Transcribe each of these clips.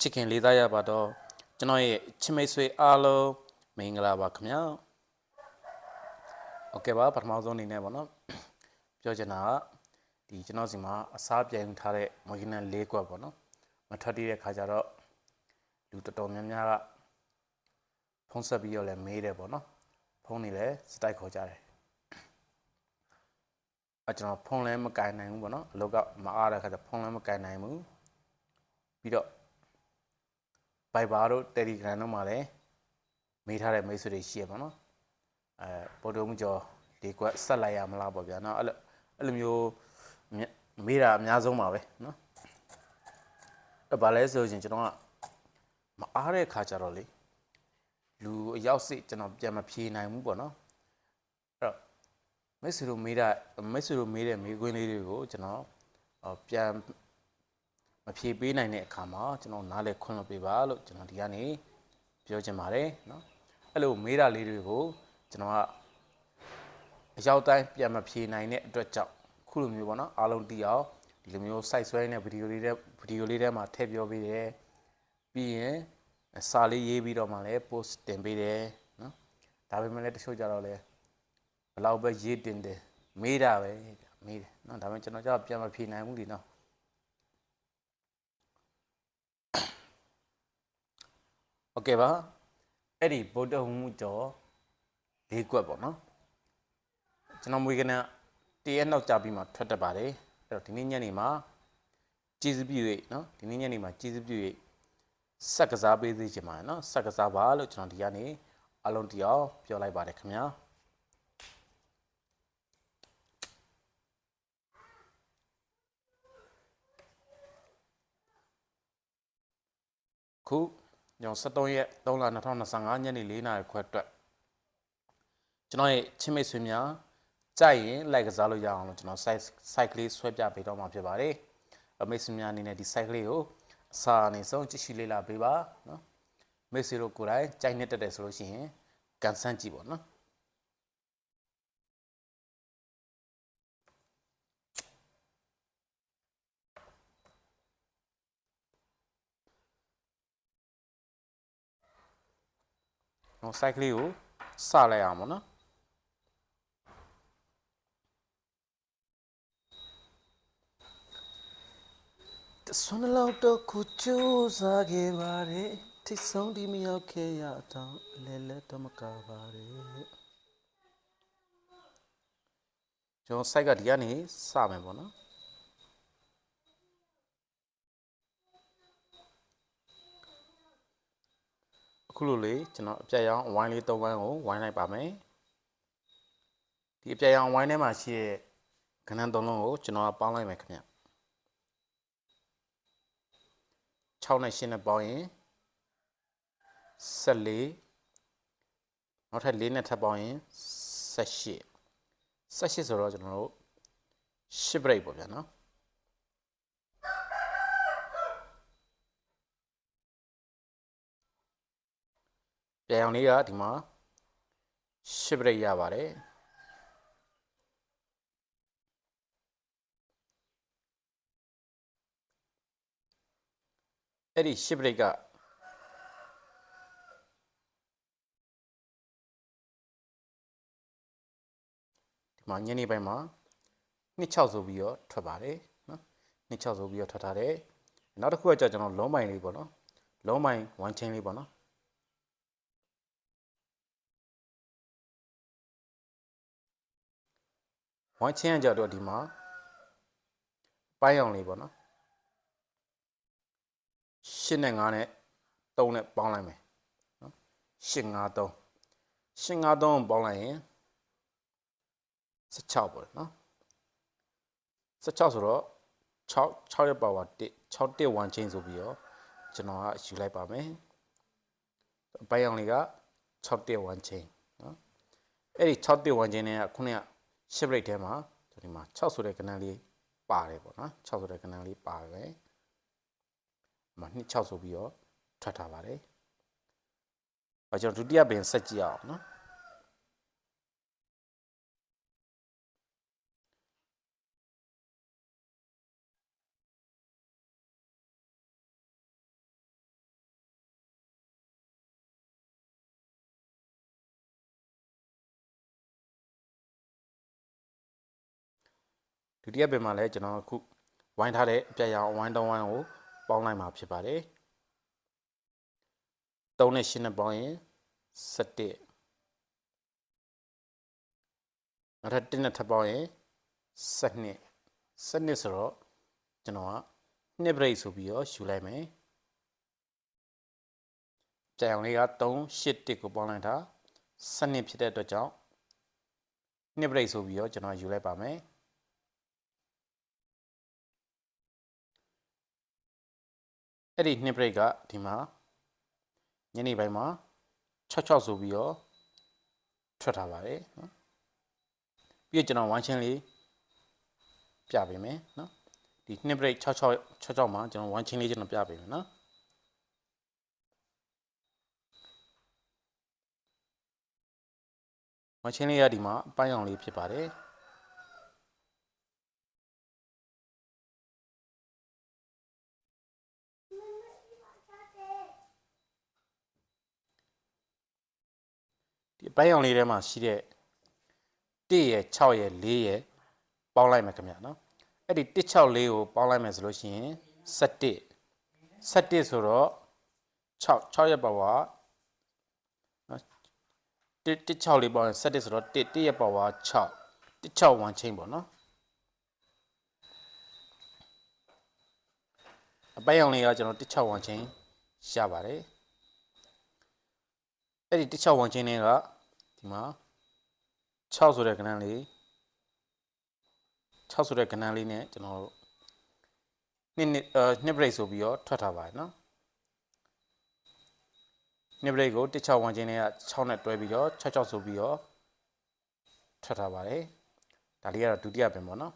ချစ်ခင်လေးစားရပါတော့ကျွန်တော်ရဲ့ချစ်မိတ်ဆွေအားလုံးမင်္ဂလာပါခင်ဗျာโอเคပါပထမဆုံးအနေနဲ့ပေါ့နော်ပြောချင်တာကဒီကျွန်တော်စီမှာအစားပြိုင်ထားတဲ့မွေးကနန်၄ကွက်ပေါ့နော်မထွက်တည်တဲ့ခါကျတော့လူတော်တော်များများကဖုန်းဆက်ပြီးတော့လည်းမေးတယ်ပေါ့နော်ဖုန်းနေလည်းစတိုက်ခေါ်ကြတယ်အကျွန်တော်ဖုန်းလည်းမကင်နိုင်ဘူးပေါ့နော်အလုပ်ကမအားတဲ့ခါကျဖုန်းလည်းမကင်နိုင်ဘူးပြီးတော့ Viber တို့ Telegram တို့မှာလည်းမေးထားတဲ့မိတ်ဆွေတွေရှိရပါတော့အဲပေါ်တုံးကျော်ဒီကွက်ဆက်လိုက်ရမလားပေါ့ဗျာနော်အဲ့လိုအဲ့လိုမျိုးမြမေးတာအများဆုံးပါပဲနော်အဲ့ဘာလဲဆိုရင်ကျွန်တော်ကမအားတဲ့ခါကြတော့လေလူအရောက်စိကျွန်တော်ပြန်မဖြေနိုင်ဘူးပေါ့နော်အဲ့တော့မိတ်ဆွေတို့မေးတာမိတ်ဆွေတို့မေးတဲ့မေးခွန်းလေးတွေကိုကျွန်တော်အော်ပြန်မ ဖြေပေးနိုင်တဲ့အခါမှာကျွန်တော်နားလည်ခွင့်လွှတ်ပေးပါလို့ကျွန်တော်ဒီကနေ့ပြောချင်ပါတယ်နော်အဲ့လိုမေးတာလေးတွေကိုကျွန်တော်ကအရောက်တိုင်းပြန်မဖြေနိုင်တဲ့အတွက်ကြောင့်ခုလိုမျိုးပေါ့နော်အားလုံးတီးအောင်ဒီလိုမျိုး site ဆွဲနေတဲ့ဗီဒီယိုလေးတဲ့ဗီဒီယိုလေးထဲမှာထည့်ပြောပေးတယ်ပြီးရင်စာလေးရေးပြီးတော့မှလည်း post တင်ပေးတယ်နော်ဒါပေမဲ့လည်းတချို့ကြတော့လည်းဘလောက်ပဲရေးတင်တယ်မေးတာပဲမေးတယ်နော်ဒါပေမဲ့ကျွန်တော်ကြတော့ပြန်မဖြေနိုင်ဘူးလीနော် ဟုတ်ကဲ့ပါအဲ့ဒီဗုဒ္ဓဟူမှုကျော်လေးကွက်ပေါ့နော်ကျွန်တော်မွေးကနေတရက်နောက်ကြပြီးမှထွက်တက်ပါတယ်အဲ့တော့ဒီနေ့ညနေမှာကျေးဇူးပြု၍နော်ဒီနေ့ညနေမှာကျေးဇူးပြု၍ဆက်ကစားပေးသေးချင်ပါတယ်နော်ဆက်ကစားပါလို့ကျွန်တော်ဒီကနေ့အလုံးတရားပြောလိုက်ပါတယ်ခင်ဗျာခု ကျွန်တော်73ရက်3လ2025ညနေ4နာရီခွဲအတွက်ကျွန်တော်ရဲ့ချင်းမိတ်ဆွေများကြိုက်ရင် like ကစားလို့ရအောင်လို့ကျွန်တော် site site ကလေးဆွဲပြပေးတော့မှာဖြစ်ပါတယ်အမိတ်ဆွေများအနေနဲ့ဒီ site ကလေးကိုအစာအနေဆုံးကြည့်ရှုလေ့လာပေးပါနော်မိတ်ဆွေတို့ကိုယ်တိုင်ကြိုက်နေတတ်တယ်ဆိုလို့ရှိရင်ကန်ဆန်းကြည့်ပါနော် ဟို site ကလေးကိုစလိုက်အောင်ပေါ့နော်တဆွမ်းလောက်တော့ကိုကြိုးစားခဲ့ပါတယ်ထိတ်ဆုံးဒီမရောက်ခဲ့ရတော့လဲလဲတော့မကပါတယ်ကျွန်တော် site ကဒီကနေစမယ်ပေါ့နော် အခုလိုလေကျွန်တော်အပြတ်ရောင်းဝိုင်းလေး၃ဝိုင်းကိုဝိုင်းလိုက်ပါမယ်ဒီအပြတ်ရောင်းဝိုင်းထဲမှာရှိတဲ့ခဏန်းသုံးလုံးကိုကျွန်တော်ကပေါင်းလိုက်မယ်ခင်ဗျ6နဲ့8နဲ့ပေါင်းရင်14နောက်ထပ်4နဲ့ထပ်ပေါင်းရင်18 18ဆိုတော့ကျွန်တော်တို့10 break ပေါ့ဗျာနော် ပြန်အောင်လေးကဒီမှာ10 break ရပါတယ်အဲ့ဒီ10 break ကဒီမှာညနေပိုင်းမှာ26ဆိုပြီးတော့ထွက်ပါတယ်နော်26ဆိုပြီးတော့ထွက်ထားတယ်နောက်တစ်ခုကကြာကျွန်တော်လုံးမိုင်လေးပေါ့နော်လုံးမိုင်1 chain လေးပေါ့နော် ဝမ်ချင်းကကြတော့ဒီမှာပိုင်းအောင်လေးပေါ့နော်8နဲ့9နဲ့3နဲ့ပေါင်းလိုက်မယ်နော်8 5 3 8 5 3ပေါင်းလိုက်ရင်16ပေါ့နော်16ဆိုတော့6 6ရဲ့ power 1 6 1 1 chain ဆိုပြီးတော့ကျွန်တော်ကယူလိုက်ပါမယ်အပိုင်းအောင်လေးက6 1 1 chain နော်အဲ့ဒီ6 1 1 chain နဲ့ကခုနက shift rate ထဲမှာဒီမှာ6ဆိုတဲ့ကဏ္ဍလေးပါတယ်ပေါ့နော်6ဆိုတဲ့ကဏ္ဍလေးပါတယ်မှာ2 6ဆိုပြီးတော့ထွက်ထားပါတယ်။အဲကျွန်တော်ဒုတိယပင်ဆက်ကြည့်အောင်နော် ဒုတိယပင်မှာလည်းကျွန်တော်အခုဝိုင်းထားတဲ့အပြက်ရောင်ဝိုင်းတောင်းဝိုင်းကိုပေါင်းလိုက်မှာဖြစ်ပါတယ်3နဲ့8နဲ့ပေါင်းရင်17နောက်ထပ်1နဲ့ထပ်ပေါင်းရင်12 12ဆိုတော့ကျွန်တော်ကနှစ် break ဆိုပြီးတော့ယူလိုက်မယ်ကြံအောင်လေးက3 8 1ကိုပေါင်းလိုက်တာ12ဖြစ်တဲ့အတွက်ကြောင့်နှစ် break ဆိုပြီးတော့ကျွန်တော်ယူလိုက်ပါမယ် အဲ့ဒီနှစ် break ကဒီမှာညနေပိုင်းမှာ66ဆိုပြီးတော့ထွက်ထားပါတယ်နော်ပြီးတော့ကျွန်တော်ဝမ်းချင်းလေးပြပေးမယ်နော်ဒီနှစ် break 66 66မှာကျွန်တော်ဝမ်းချင်းလေးကျွန်တော်ပြပေးမယ်နော်ဝမ်းချင်းလေးကဒီမှာအပိုင်းအောင်လေးဖြစ်ပါတယ် ပိုင်းအောင်လေးထဲမှာရှိတဲ့1ရယ်6ရယ်4ရယ်ပေါင်းလိုက်မယ်ခင်ဗျာနော်အဲ့ဒီ164ကိုပေါင်းလိုက်မယ်ဆိုလို့ရှိရင်17 17ဆိုတော့6 6ရက်ပါဝါနော်1 1 6လေးပေါင်းရင်17ဆိုတော့1 1ရက်ပါဝါ6 16 1 chain ပေါ့နော်အပိုင်းအောင်လေးကကျွန်တော်16 1 chain ရပါတယ်အဲ့ဒီ16 1 chain တွေက ဒီမှာ6ဆိုတဲ့ကဏ္ဍလေး6ဆိုတဲ့ကဏ္ဍလေးနဲ့ကျွန်တော်တို့နှစ်နှစ်အဲနှစ် break ဆိုပြီးတော့ထွက်ထားပါတယ်နော်နှစ် break ကို16ဝန်ချင်းလေးက6နဲ့တွဲပြီးတော့66ဆိုပြီးတော့ထွက်ထားပါတယ်ဒါလေးကတော့ဒုတိယပင်ပေါ့နော်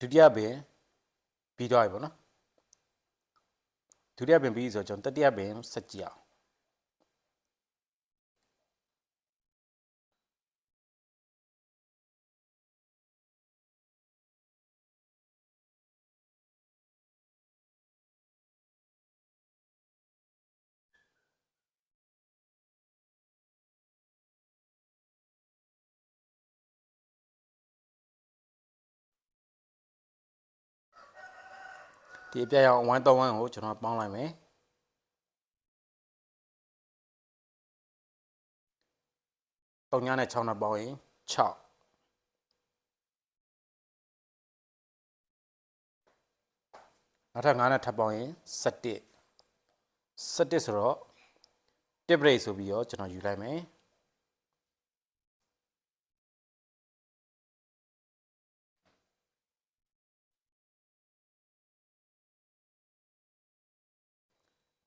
ဒုတိယပင်ပြီးတော့ပြီပေါ့နော်ဒုတိယပင်ပြီးဆိုတော့ကျွန်တော်တတိယပင်ဆက်ကြည့်အောင် ဒီအပြတ်ရောင်1 3 1ကိုကျွန်တော်ပေါင်းလိုက်မယ်3ညနဲ့6နဲ့ပေါင်းရင်6နောက်ထပ်9နဲ့ထပ်ပေါင်းရင်17 17ဆိုတော့ tip rate ဆိုပြီးတော့ကျွန်တော်ယူလိုက်မယ်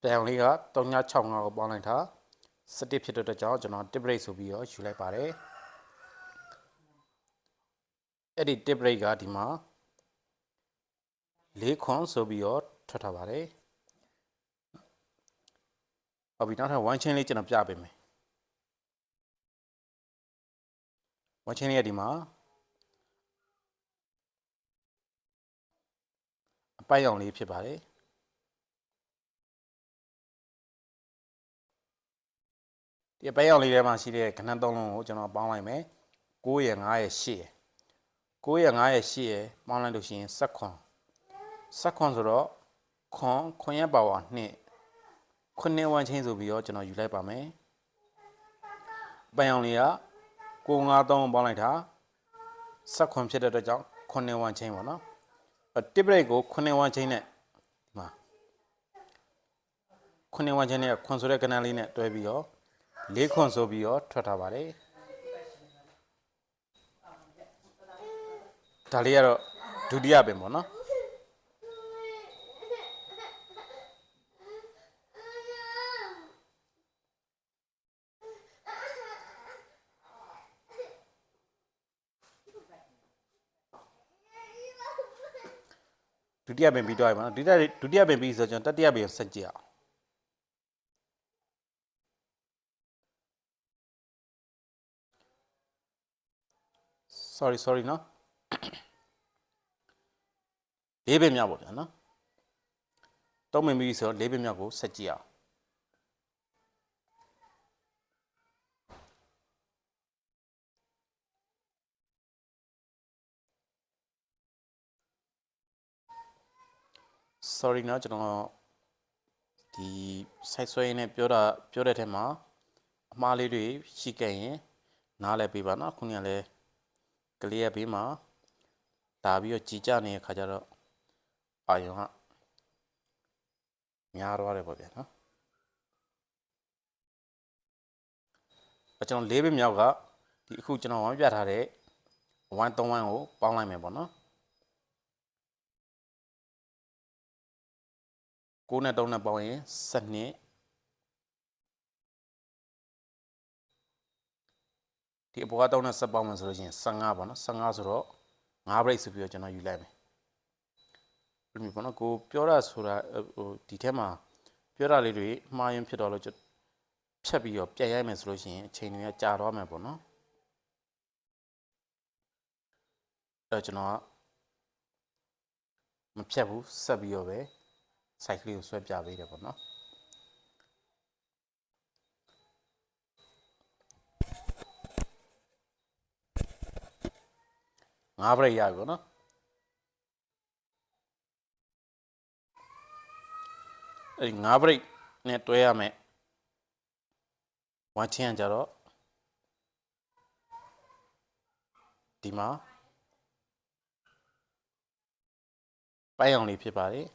ပြန်လေးက3965ကိုပေါင်းလိုက်တာ17ဖြစ်တဲ့အတွက်ကြောင့်ကျွန်တော် tip rate ဆိုပြီးတော့ယူလိုက်ပါတယ်အဲ့ဒီ tip rate ကဒီမှာ၄ခွန်ဆိုပြီးတော့ထွက်ထားပါတယ်ဟုတ်ပြီနောက်ထပ် one chain လေးကျွန်တော်ပြပေးမယ် one chain လေးကဒီမှာအပိုက်အောင်လေးဖြစ်ပါတယ် ဒီအပိုက်အောင်လေးထဲမှာရှိတဲ့ခဏသုံးလုံးကိုကျွန်တော်ပေါင်းလိုက်မယ်9ရယ်9ရယ်10ရယ်9ရယ်9ရယ်10ရယ်ပေါင်းလိုက်လို့ရှိရင်7ခွန်7ခွန်ဆိုတော့ခွန်ခွန်ရပါဝါ2ခုနှစ်ဝန်းချင်းဆိုပြီးတော့ကျွန်တော်ယူလိုက်ပါမယ်အပိုက်အောင်လေးက953ပေါင်းလိုက်တာ7ခွန်ဖြစ်တဲ့အတွက်ကြောင့်ခုနှစ်ဝန်းချင်းပေါ့နော်တစ်ပရိတ်ကိုခုနှစ်ဝန်းချင်းနဲ့ဒီမှာခုနှစ်ဝန်းချင်းနဲ့ခွန်ဆိုတဲ့ကဏ္ဍလေးနဲ့တွဲပြီးတော့ လေးခွန်ဆိုပြီးတော့ထွက်ထားပါတယ်ဒါလေးကတော့ဒုတိယပင်ပေါ့နော်ဒုတိယပင်ပြီးတော့ရပါတော့ဒုတိယဒုတိယပင်ပြီးဆိုတော့ကျွန်တော်တတိယပင်ဆက်ကြည့်အောင် sorry sorry နော်လေးပင်မြောက်ပေါ့ဗျာနော်သုံးပင်ပြီးဆိုတော့လေးပင်မြောက်ကိုဆက်ကြည့်အောင်။ sorry နော်ကျွန်တော်ဒီ site ဆွဲရင်းနဲ့ပြောတာပြောတဲ့ထဲမှာအမှားလေးတွေရှိခဲ့ရင်နားလည်ပေးပါနော်ခုနကလည်း ကလေးရဲ့ဘေးမှာလာပြီးတော့ကြည်ကြနေတဲ့ခါကျတော့အာယုံကများသွားတယ်ပေါ့ဗျာနော်အကျွန်တော်လေးပင်မြောက်ကဒီအခုကျွန်တော်ဝမ်းပြထားတဲ့ဝမ်း3ဝမ်းကိုပေါင်းလိုက်မယ်ပေါ့နော်ကိုးနဲ့3နဲ့ပေါင်းရင်7နှစ် ဒီအပေါ်က3နဲ့7ပေါင်းမယ်ဆိုလို့ရှိရင်15ပေါ့နော်15ဆိုတော့5 break ဆိုပြီးတော့ကျွန်တော်ယူလိုက်မယ်ဘယ်လိုပေါ့နော်ကိုပြောတာဆိုတာဟိုဒီထဲမှာပြောတာလေးတွေမှားရင်ဖြစ်တော့လို့ကျွန်ဖြတ်ပြီးတော့ပြန်ရိုက်မယ်ဆိုလို့ရှိရင်အချိန်တွေကကြာသွားမယ်ပေါ့နော်အဲကျွန်တော်ကမဖြတ်ဘူးဆက်ပြီးတော့ပဲ site ကလေးကိုဆွဲပြပေးတယ်ပေါ့နော် ငါးပရိတ်ရပြီပေါ့နော်အဲ့ဒီငါးပရိတ်နဲ့တွဲရမယ်ဝါချင်းကကြတော့ဒီမှာပိုင်းအောင်လေးဖြစ်ပါတယ်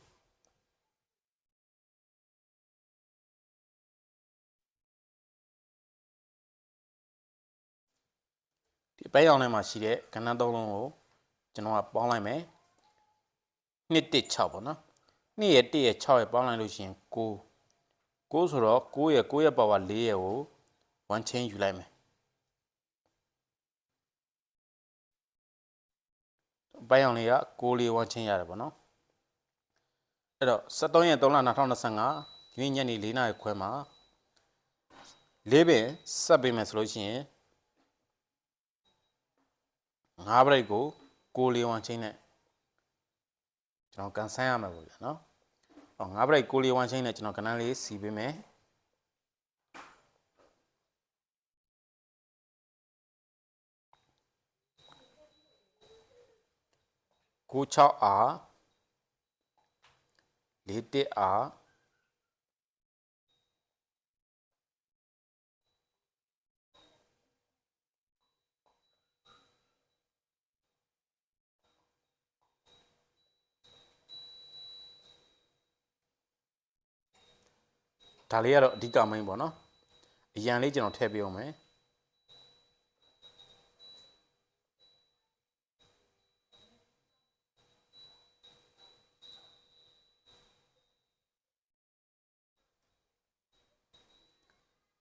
ဒီပဲရောင်ထဲမှာရှိတဲ့ကဏ္ဍသုံးလုံးကိုကျွန်တော်ကပေါင်းလိုက်မယ်2 1 6ပေါ့နော်2ရဲ့1ရဲ့6ရဲ့ပေါင်းလိုက်လို့ရှိရင်9 9ဆိုတော့9ရဲ့9ရဲ့ပါဝါ4ရဲ့ကို1 chain ယူလိုက်မယ်ပဲရောင်လေးက6လေး1 chain ရတယ်ပေါ့နော်အဲ့တော့73ရက်3လ2025ဒီနေ့ညနေ4နာရီခွဲမှာလေးပင်ဆက်ပေးမယ်ဆိုလို့ရှိရင် ငါးဘရိတ်ကိုကိုလီဝမ်ချင်းနဲ့ကျွန်တော်ကန်ဆန်းရမှာပေါ့ဗျာနော်။ဟောငါးဘရိတ်ကိုလီဝမ်ချင်းနဲ့ကျွန်တော်ကနန်းလေးစီပေးမယ်။ကို6အားလေးတစ်အား ဒါလေးကတော့အဓိကမိန်ပေါ့နော်အရန်လေးကျွန်တော်ထည့်ပေးအောင်မယ်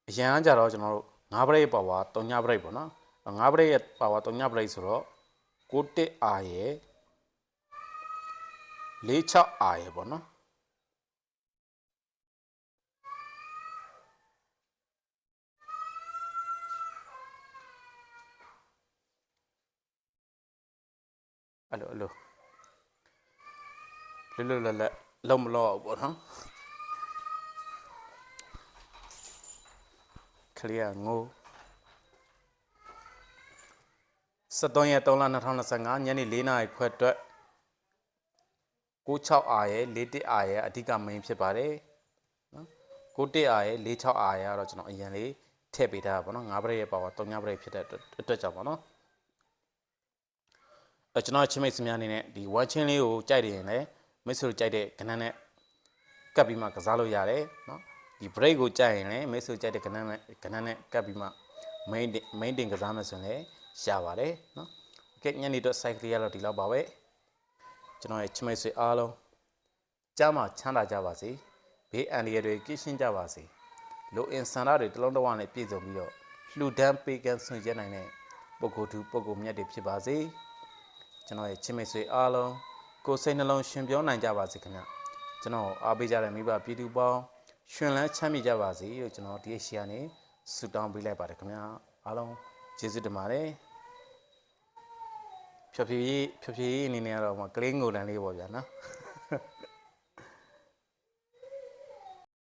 အရန်ကကြတော့ကျွန်တော်တို့9 break ပါဝါ3ည break ပေါ့နော်9 break ရဲ့ပါဝါ3ည break ဆိုတော့6တက်အားရဲ့46အားရဲ့ပေါ့နော် အဲ့လိုအဲ့လိုလွတ်လွတ်လပ်လပ်လုံးမလို့အောင်ပေါ့နော်ခလီယာငို73ရက်3လ2025ညနေ4နာရီခွဲအတွက်96အာရဲ့41အာရဲ့အဓိက main ဖြစ်ပါတယ်နော်91အာရဲ့46အာရဲ့ကတော့ကျွန်တော်အရင်လေးထည့်ပေးထားတာပေါ့နော်9ပရိတ်ရဲ့ပါဝါ3ညပရိတ်ဖြစ်တဲ့အတွက်ကြောင့်ပေါ့နော်အဲ ကျွန်တော်ချင်းမိတ်စများအနေနဲ့ဒီ one chain လေးကိုကြိုက်တယ်ရင်လည်းမိတ်ဆွေတို့ကြိုက်တဲ့ကဏ္ဍနဲ့ကပ်ပြီးမှကစားလို့ရတယ်နော်ဒီ break ကိုကြိုက်ရင်လည်းမိတ်ဆွေကြိုက်တဲ့ကဏ္ဍနဲ့ကဏ္ဍနဲ့ကပ်ပြီးမှ main main တင်ကစားမယ်ဆိုရင်လည်းရပါတယ်နော်ကဲညနေတော့ site ကလေးကတော့ဒီလောက်ပါပဲကျွန်တော်ရဲ့ချစ်မိတ်ဆွေအားလုံးကြားမှာချမ်းသာကြပါစေဘေးအန္တရာယ်တွေကင်းရှင်းကြပါစေလိုအင်ဆန္ဒတွေတစ်လုံးတစ်ဝနဲ့ပြည့်စုံပြီးတော့လှူဒန်းပေးကမ်းဆွင့်ကျက်နိုင်တဲ့ပုဂ္ဂိုလ်သူပုဂ္ဂိုလ်မြတ်တွေဖြစ်ပါစေ ကျွန်တော်ရဲ့ချစ်မိတ်ဆွေအားလုံးကိုယ်စိတ်နှလုံးရှင်ပြောနိုင်ကြပါစေခင်ဗျကျွန်တော်အားပေးကြတဲ့မိဘပြည်သူပေါင်းရှင်လန်းချမ်းမြေ့ကြပါစေလို့ကျွန်တော်ဒီအရှိရနေဆုတောင်းပေးလိုက်ပါတယ်ခင်ဗျအားလုံးကျေးဇူးတင်ပါတယ်ဖြောဖြေးဖြောဖြေးအနေနဲ့ကတော့မကလေးငိုတန်လေးပေါ့ဗျာနော်